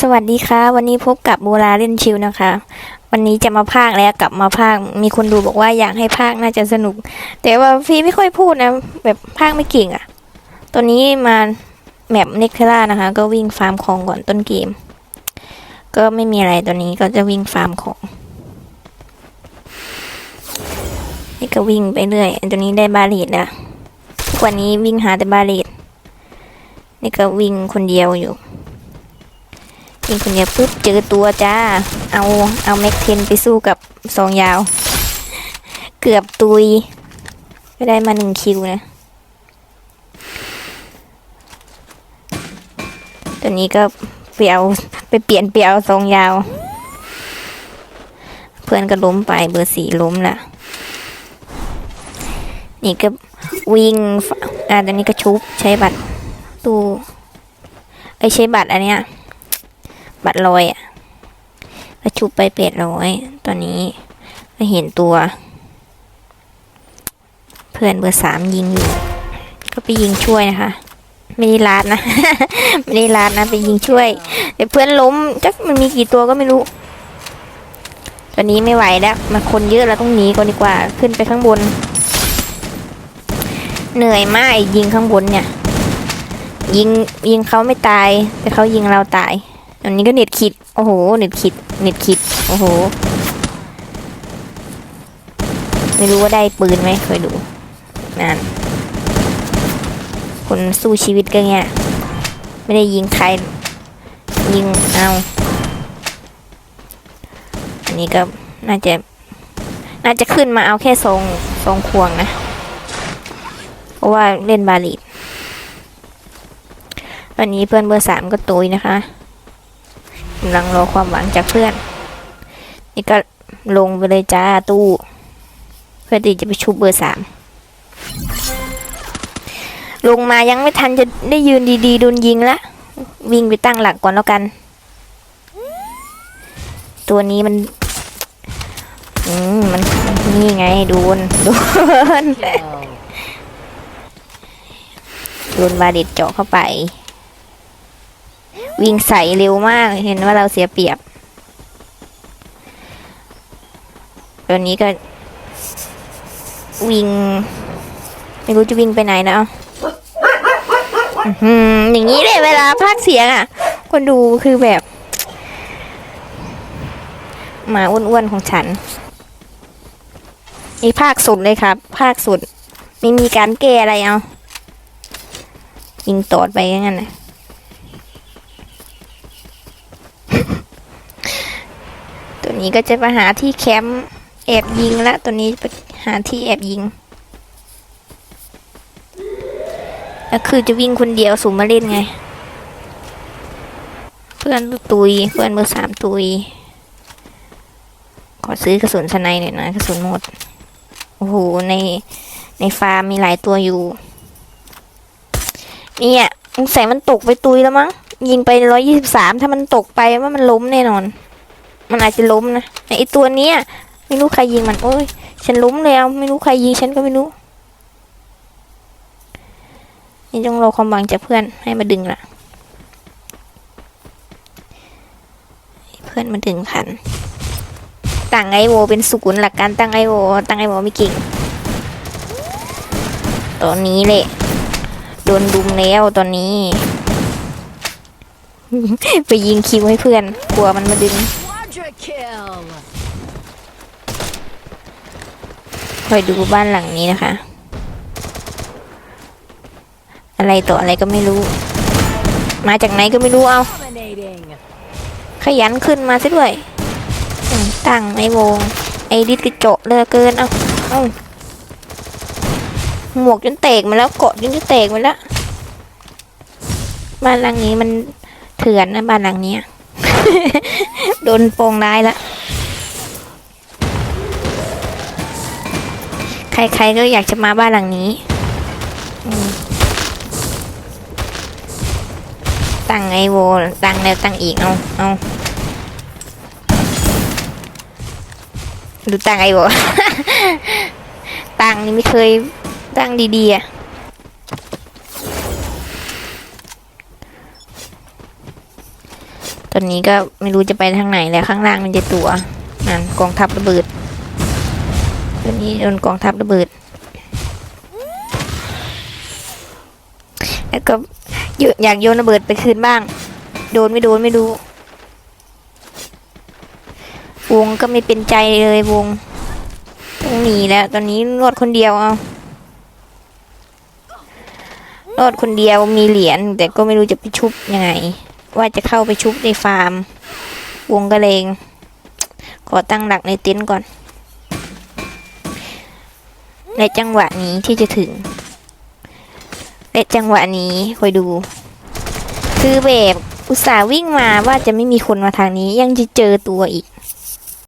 สวัสดีค่ะ วันนี้พบกับโบราเล่นชิวนะคะ วันนี้จะมาพากย์แล้วกลับมาพากย์มีคนดูบอกว่าอยากให้พากย์น่าจะสนุก แต่ว่าฟีไม่ค่อยพูดนะ แบบพากย์ไม่เก่งอะ่ะ ตัวนี้มาแมปเน็กเทล่านะคะ ก็วิ่งฟาร์มของก่อนต้นเกม ก็ไม่มีอะไรตัวนี้ก็จะวิ่งฟาร์มของ นี่ก็วิ่งไปเรื่อยอันตัวนี้ได้บาลีดแล้วทุกวันนี้วิ่งหาแต่บาลีดนี่ก็วิ่งคนเดียวอยู่ ยิงคนเดียวปุ๊บเจอตัวจ้า เอาเอาแม็กเทนไปสู้กับสองยาว เกือบตุย ก็ได้มาหนึ่งคิวนะตัวนี้ก็ไปเอาไปเปลี่ยนไปเอาสองยาว เพื่อนก็ล้มไปเบอร์สี่ล้มละนี่ก็วิ่งอ่าตอนนี้ก็ชุบใช้บัตรตู้ไอใช้บัตรอันเนี้ย บัตรลอยอะก็ชุบไปเป็ดร้อยตอนนี้ก็เห็นตัว เพื่อนเบอร์สามยิงอยู่ ก็ไปยิงช่วยนะคะ ไม่ได้ลาดนะ ไม่ได้ลาดนะไปยิงช่วยแต่เพื่อนล้มจักมันมีกี่ตัวก็ไม่รู้ ตอนนี้ไม่ไหวแล้ว มันคนเยอะเราต้องหนีก่อนดีกว่า ขึ้นไปข้างบน เหนื่อยมากยิงข้างบนเนี่ย ยิงยิงเขาไม่ตาย แต่เขายิงเราตาย อันนี้ก็เน็ตคิด โอ้โห เน็ตคิด เน็ตคิด โอ้โห ไม่รู้ว่าได้ปืนไหมเคยดูนั่นคนสู้ชีวิตก็เงี้ย ไม่ได้ยิงใคร ยิงเอา อันนี้ก็น่าจะ น่าจะขึ้นมาเอาแค่ทรงทรงควงนะ เพราะว่าเล่นบาลีดวันนี้เพื่อนเบอร์สามก็ตุยนะคะ กำลังรอความหวังจากเพื่อน นี่ก็ลงไปเลยจ้าตู้ เพื่อที่จะไปชุบเบอร์สามลงมายังไม่ทันจะได้ยืนดีๆโดนยิงละวิ่งไปตั้งหลักก่อนแล้วกัน ตัวนี้มันอืมมันนี่ไงโดนโดนโดนบาด็ดเจาะเข้าไป วิ่งใส่เร็วมากเห็นว่าเราเสียเปรียบ ตัวนี้ก็ วิ่ง ไม่รู้จะวิ่งไปไหนนะเอออย่างนี้เลยเวลาพากเสียงอะ คนดูคือแบบหมาอ้วนๆของฉันนี่ภาคสุดเลยครับ ภาคสุด ไม่มีการแก้อะไรเอายิงตอดไปงั้นนะ ตัวนี้ก็จะมาหาที่แคมป์แอบยิงละตัวนี้ไปหาที่แอบยิงแล้วคือจะวิ่งคนเดียวสุ่มมาเล่นไง เพื่อนตุยเพื่อนเบอร์สามตุยขอซื้อกระสุนสไนหน่อยนะกระสุนหมดโอ้โหในในฟาร์มมีหลายตัวอยู่เนี่ยสงสัยมันตกไปตุยแล้วมั้งยิงไปร้อยยี่สิบสามถ้ามันตกไปว่ามันล้มแน่นอน มันอาจจะล้มนะไอตัวเนี้ยไม่รู้ใครยิงมันโอ้ยฉันล้มแล้ว ไม่รู้ใครยิงฉันก็ไม่รู้นี่ต้องรอความหวังจากเพื่อนให้มาดึงละเพื่อนมาดึงคันตั้งไอโวเป็นศูนย์หลักการตั้งไอโวตั้งไอโวไม่เก่งตอนนี้แหละโดนดุมแล้วตอนนี้ ไปยิงคิวให้เพื่อนกลัวมันมาดึง Quadra kill. คอยดูบ้านหลังนี้นะคะ อะไรต่ออะไรก็ไม่รู้ มาจากไหนก็ไม่รู้เอา Dominating. ขยันขึ้นมาซะด้วยอืมตั้งไอ้วง ไอ้ดิสกระโจาะเหลยเกินเอาเอาหมวกจนเตกมาแล้วเกาะจนจะเตกมาแล้ว บ้านหลังนี้มันเถื่อนนะบ้านหลังเนี้ย โดนโปองร้ายละ ใครๆก็อยากจะมาบ้านหลังนี้ ตั้งไอโว ตั้งแล้วตั้งอีก เอาเอาดูตั้งไอโว ตั้งนี่ไม่เคยตั้งดีๆอะ ตอนนี้ก็ไม่รู้จะไปทางไหนแล้วข้างล่างมันจะตัวนั่นกองทัพระเบิดตอนนี้โดนกองทัพระเบิด แล้วก็อะอยากโยนระเบิดไปคืนบ้าง โดนไม่โดนไม่รู้วงก็ไม่เป็นใจเลยวงต้องหนีแล้ว ตอนนี้รอดคนเดียวเอารอดคนเดียวมีเหรียญแต่ก็ไม่รู้จะไปชุบยังไง ว่าจะเข้าไปชุบในฟาร์ม วงกระเลง ขอตั้งหลักในเต็นท์ก่อน ในจังหวะนี้ที่จะถึง ในจังหวะนี้คอยดู คือแบบอุตส่าห์วิ่งมาว่าจะไม่มีคนมาทางนี้ยังจะเจอตัวอีก